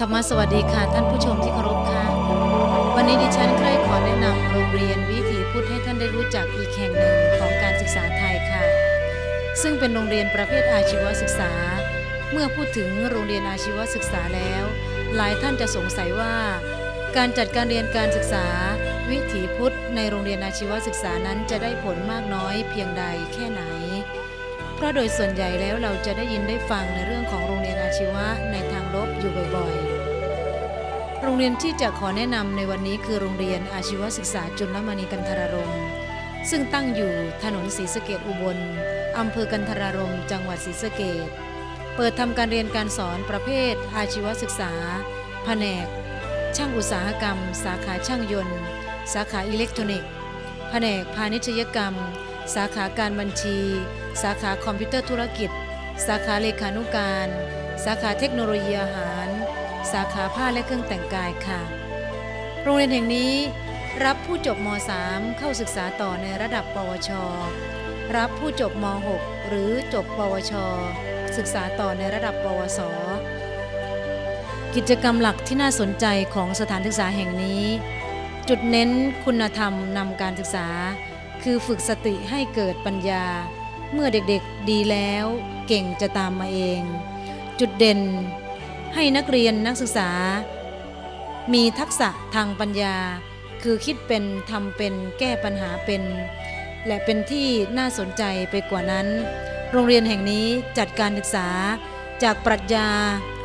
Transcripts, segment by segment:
ธรรมสวัสดีค่ะท่านผู้ชมที่เคารพค่ะ วันนี้ดิฉันใคร่ขอแนะนำโรงเรียนวิถีพุทธให้ท่านได้รู้จักอีกแห่งหนึ่งของการศึกษาไทยค่ะ ซึ่งเป็นโรงเรียนประเภทอาชีวศึกษา เมื่อพูดถึงโรงเรียนอาชีวศึกษาแล้ว หลายท่านจะสงสัยว่า การจัดการเรียนการศึกษา วิถีพุทธในโรงเรียนอาชีวศึกษานั้นจะได้ผลมากน้อยเพียงใดแค่ไหน เพราะโดยส่วนใหญ่แล้วเราจะได้ยินได้ฟังในเรื่องของโรงเรียน ชีวะในทางลบอยู่บ่อยๆ โรงเรียนที่จะขอแนะนำในวันนี้คือโรงเรียนอาชีวศึกษาจุลมณีกันทรารม ซึ่งตั้งอยู่ถนนศรีสะเกดอุบลอำเภอกันทรารม จังหวัดศรีสะเกดเปิดทำการเรียนการสอนประเภท อาชีวศึกษา แผนก ช่างอุตสาหกรรม สาขาช่างยนต์ สาขาอิเล็กทรอนิกส์ แผนกพาณิชยกรรม สาขาการบัญชี สาขาคอมพิวเตอร์ธุรกิจ สาขาเลขานุการ สาขาเทคโนโลยีอาหาร สาขาผ้าและเครื่องแต่งกายค่ะ โรงเรียนแห่งนี้รับผู้จบม .3 เข้าศึกษาต่อในระดับ ปวช รับผู้จบม .6 หรือจบ ปวช ศึกษาต่อในระดับ ปวส กิจกรรมหลักที่น่าสนใจของสถานศึกษาแห่งนี้ จุดเน้นคุณธรรมนำการศึกษา คือฝึกสติให้เกิดปัญญา เมื่อเด็กๆดีแล้ว เก่งจะตามมาเอง จุดเด่น ให้นักเรียนนักศึกษา มีทักษะทางปัญญา คือคิดเป็นทำเป็นแก้ปัญหาเป็น และเป็นที่น่าสนใจไปกว่านั้น โรงเรียนแห่งนี้จัดการศึกษาจากปรัชญา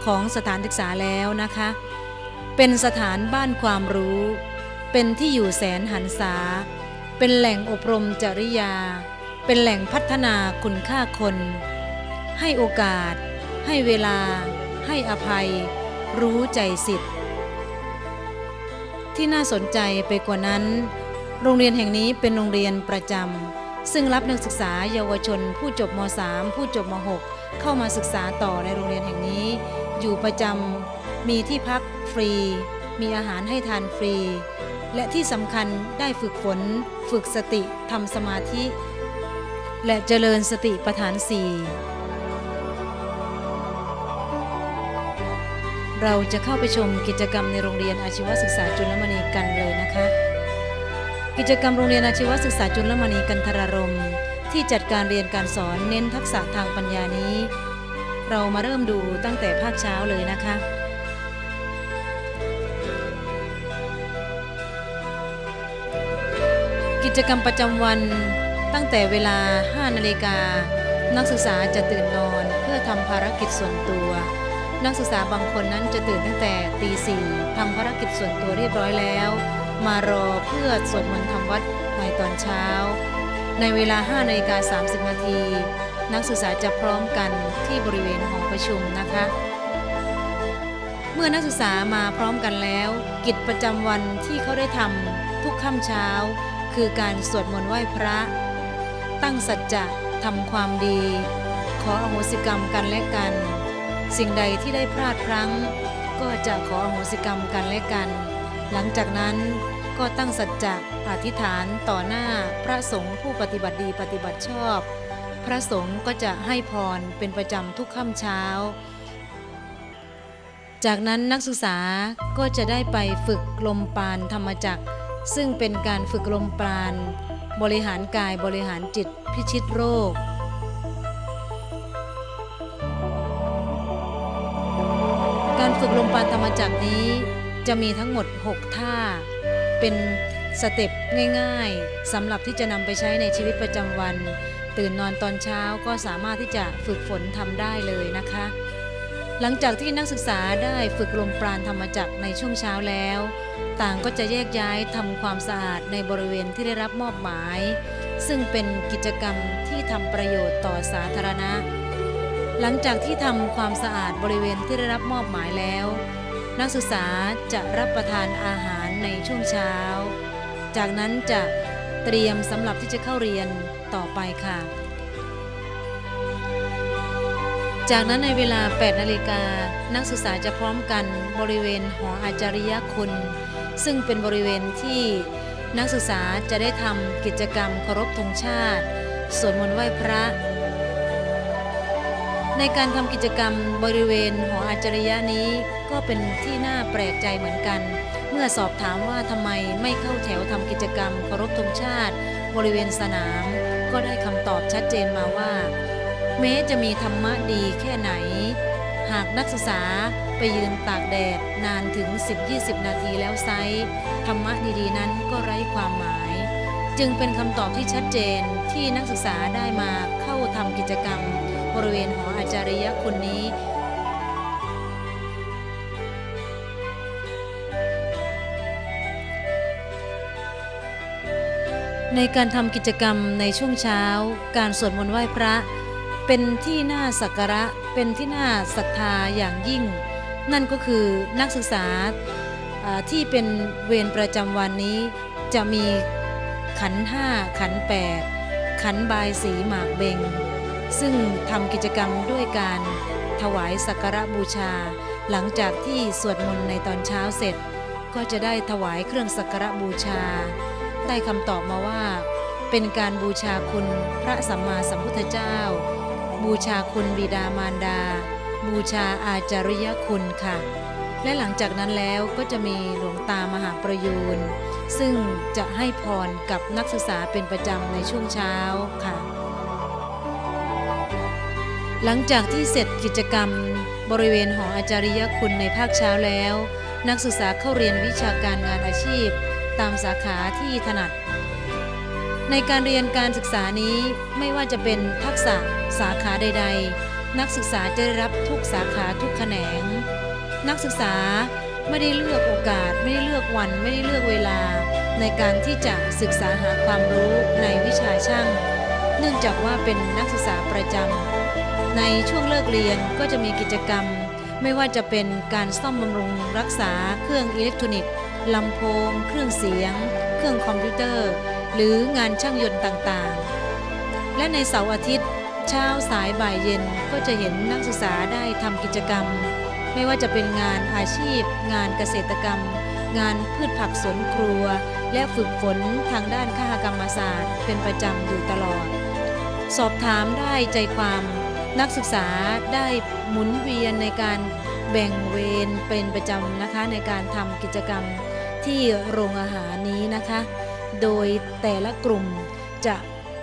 ของสถานศึกษาแล้วนะคะ เป็นสถานบ้านความรู้ เป็นที่อยู่แสนหันษา เป็นแหล่งอบรมจริยา เป็นแหล่งพัฒนาคุณค่าคน ให้โอกาส ให้เวลา ให้อภัย รู้ใจสิทธิ์ ที่น่าสนใจไปกว่านั้น โรงเรียนแห่งนี้เป็นโรงเรียนประจำซึ่งรับนักศึกษาเยาวชน ผู้จบม .3 ผู้จบม .6 เข้ามาศึกษาต่อในโรงเรียนแห่งนี้ อยู่ประจำมีที่พักฟรี มีอาหารให้ทานฟรี และที่สำคัญได้ฝึกฝน ฝึกสติทำสมาธิ และเจริญสติปัฏฐานสี่ เราจะเข้าไปชมกิจกรรมในโรงเรียนอาชีวศึกษาจุลมณีกันเลยนะคะ กิจกรรมโรงเรียนอาชีวศึกษาจุลมณีกันทรารม ที่จัดการเรียนการสอนเน้นทักษะทางปัญญานี้ เรามาเริ่มดูตั้งแต่ภาคเช้าเลยนะคะกิจกรรมประจำวันตั้งแต่เวลา 5 นาฬิกา นักศึกษาจะตื่นนอนเพื่อทำภารกิจส่วนตัว นักศึกษาบางคนนั้นจะตื่นตั้งแต่ตีสี่ทำภารกิจส่วนตัวเรียบร้อยแล้ว มารอเพื่อสวดมนต์ทำวัดในตอนเช้า ในเวลา5นาฬิกา30 นาที นักศึกษาจะพร้อมกันที่บริเวณหอประชุมนะคะ เมื่อนักศึกษามาพร้อมกันแล้ว กิจประจำวันที่เขาได้ทำทุกค่ำเช้า คือการสวดมนต์ไหว้พระ ตั้งสัจจะทำความดี ขออโหสิกรรมกันและกัน สิ่งใดที่ได้พลาดพลั้ง ก็จะขออโหสิกรรมกันและกัน หลังจากนั้นก็ตั้งสัจจะอธิษฐานต่อหน้าพระสงฆ์ผู้ปฏิบัติดีปฏิบัติชอบ พระสงฆ์ก็จะให้พรเป็นประจำทุกค่ำเช้า จากนั้นนักศึกษาก็จะได้ไปฝึกลมปราณธรรมจักร ซึ่งเป็นการฝึกลมปราณบริหารกายบริหารจิตพิชิตโรค ฝึกลมปราณธรรมจักรนี้ จะมีทั้งหมด 6 ท่า เป็นสเต็ปง่ายๆสำหรับที่จะนำไปใช้ในชีวิตประจำวัน ตื่นนอนตอนเช้าก็สามารถที่จะฝึกฝนทำได้เลยนะคะ หลังจากที่นักศึกษาได้ฝึกลมปราณธรรมจักรในช่วงเช้าแล้ว ต่างก็จะแยกย้ายทำความสะอาดในบริเวณที่ได้รับมอบหมาย ซึ่งเป็นกิจกรรมที่ทำประโยชน์ต่อสาธารณะ หลังจากที่ทำความสะอาดบริเวณที่ได้รับมอบหมายแล้ว นักศึกษาจะรับประทานอาหารในช่วงเช้า จากนั้นจะเตรียมสำหรับที่จะเข้าเรียนต่อไปค่ะ จากนั้นในเวลา 8 นาฬิกา นักศึกษาจะพร้อมกันบริเวณหออาจาริยคุณ ซึ่งเป็นบริเวณที่นักศึกษาจะได้ทำกิจกรรมเคารพธงชาติสวดมนต์ไหว้พระ ในการทำกิจกรรมบริเวณหออาจารยะนี้ก็เป็นที่น่าแปลกใจเหมือนกัน เมื่อสอบถามว่าทำไมไม่เข้าแถวทำกิจกรรมเคารพธงชาติ บริเวณสนาม ก็ได้คำตอบชัดเจนมาว่า แม้จะมีธรรมะดีแค่ไหน หากนักศึกษาไปยืนตากแดดนานถึง 10-20 นาทีแล้วไซธรรมะดีๆ นั้นก็ไร้ความหมาย จึงเป็นคำตอบที่ชัดเจนที่นักศึกษาได้มาเข้าทำกิจกรรม บริเวณหออาจารยะคนนี้ในการทำกิจกรรมในช่วงเช้า การสวดมนต์ไหว้พระ เป็นที่น่าสักการะ เป็นที่น่าศรัทธาอย่างยิ่ง นั่นก็คือนักศึกษาอ่าที่เป็นเวรประจำวันนี้ จะมีขันห้าขันแปดขันบายสีหมากเบง ซึ่งทำกิจกรรมด้วยการถวายสักการะบูชา หลังจากที่สวดมนต์ในตอนเช้าเสร็จ ก็จะได้ถวายเครื่องสักการะบูชา ได้คำตอบมาว่า เป็นการบูชาคุณพระสัมมาสัมพุทธเจ้า บูชาคุณบิดามารดา บูชาอาจาริยคุณค่ะ และหลังจากนั้นแล้วก็จะมีหลวงตามหาประยูนซึ่งจะให้พรกับนักศึกษาเป็นประจำในช่วงเช้าค่ะ หลังจากที่เสร็จกิจกรรม บริเวณหออาจาริยคุณในภาคเช้าแล้ว นักศึกษาเข้าเรียนวิชาการงานอาชีพ ตามสาขาที่ถนัด ในการเรียนการศึกษานี้ไม่ว่าจะเป็นทักษะสาขาใด ๆ นักศึกษาจะได้รับทุกสาขาทุกแขนง นักศึกษาไม่ได้เลือกโอกาส ไม่ได้เลือกวันไม่ได้เลือกเวลา ในการที่จะศึกษาหาความรู้ในวิชาช่าง เนื่องจากว่าเป็นนักศึกษาประจำ ในช่วงเลิกเรียนก็จะมีกิจกรรม ไม่ว่าจะเป็นการซ่อมบำรุงรักษาเครื่องอิเล็กทรอนิกส์ลำโพง เครื่องเสียง เครื่องคอมพิวเตอร์ หรืองานช่างยนต์ต่างๆ และในเสาร์อาทิตย์ เช้าสายบ่ายเย็นก็จะเห็นนักศึกษาได้ทำกิจกรรม ไม่ว่าจะเป็นงานอาชีพ งานเกษตรกรรม งานพืชผักสวนครัว และฝึกฝนทางด้านคหกรรมศาสตร์ เป็นประจำอยู่ตลอด สอบถามได้ใจความ นักศึกษาได้หมุนเวียนในการแบ่งเวรเป็นประจำนะคะในการทำกิจกรรมที่โรงอาหารนี้นะคะ โดยแต่ละกลุ่มจะ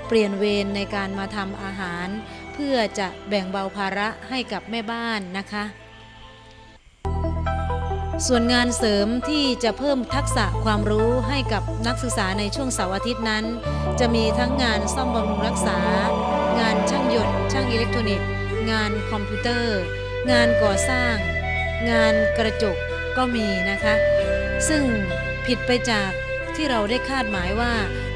เปลี่ยนเวรในการมาทำอาหาร เพื่อจะแบ่งเบาภาระให้กับแม่บ้านนะคะ ส่วนงานเสริมที่จะเพิ่มทักษะความรู้ให้กับนักศึกษาในช่วงเสาร์อาทิตย์นั้น จะมีทั้งงานซ่อมบำรุงรักษา งานช่างยนต์ ช่างอิเล็กทรอนิกส์ งานคอมพิวเตอร์ งานก่อสร้าง งานกระจกก็มีนะคะ ซึ่งผิดไปจากที่เราได้คาดหมายว่า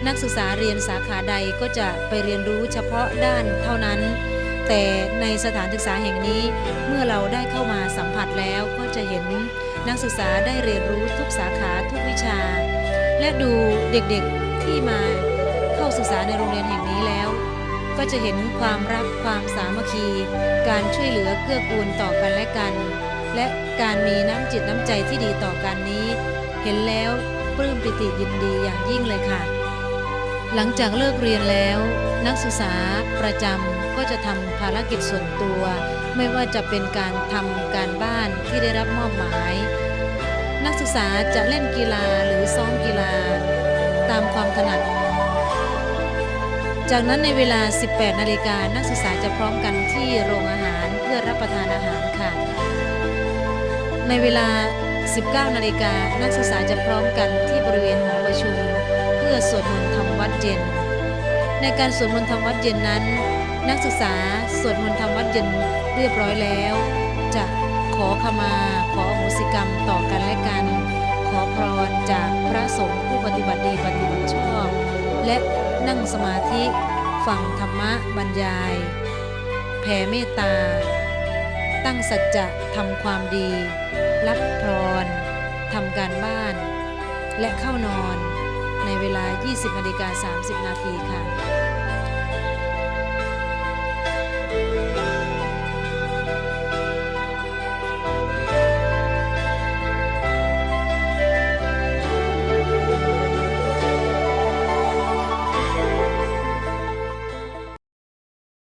นักศึกษาเรียนสาขาใดก็จะไปเรียนรู้เฉพาะด้านเท่านั้น แต่ในสถานศึกษาแห่งนี้เมื่อเราได้เข้ามาสัมผัสแล้วก็จะเห็นนักศึกษาได้เรียนรู้ทุกสาขาทุกวิชา และดูเด็กๆที่มาเข้าศึกษาในโรงเรียนแห่งนี้แล้ว ก็จะเห็นความรักความสามัคคี การช่วยเหลือเกื้อกูลต่อกันและกัน และการมีน้ำจิตน้ำใจที่ดีต่อกันนี้ เห็นแล้วปลื้มปิติยินดีอย่างยิ่งเลยค่ะ หลังจากเลิกเรียนแล้ว นักศึกษาประจำก็จะทำภารกิจส่วนตัว ไม่ว่าจะเป็นการทำการบ้านที่ได้รับมอบหมาย นักศึกษาจะเล่นกีฬาหรือซ้อมกีฬา ตามความถนัด จากนั้นในเวลา 18 นาฬิกานักศึกษาจะพร้อมกันที่โรงอาหารเพื่อรับประทานอาหารค่ะ ในเวลา 19 นาฬิกานักศึกษาจะพร้อมกันที่บริเวณหอประชุม เพื่อสวดมนต์ทำวัดเย็น ในการสวดมนต์ทำวัดเย็นนั้น นักศึกษาสวดมนต์ทำวัดเย็นเรียบร้อยแล้ว จะขอขมาขออโหสิกรรมต่อกันและกัน ขอพรจากพระสงฆ์ผู้ปฏิบัติดีปฏิบัติชอบ และ นั่งสมาธิฟังธรรมะบรรยาย แผ่เมตตา ตั้งสัจจะทำความดี รับพรทำการบ้าน และเข้านอนในเวลา 20นาฬิกา30 นาทีค่ะ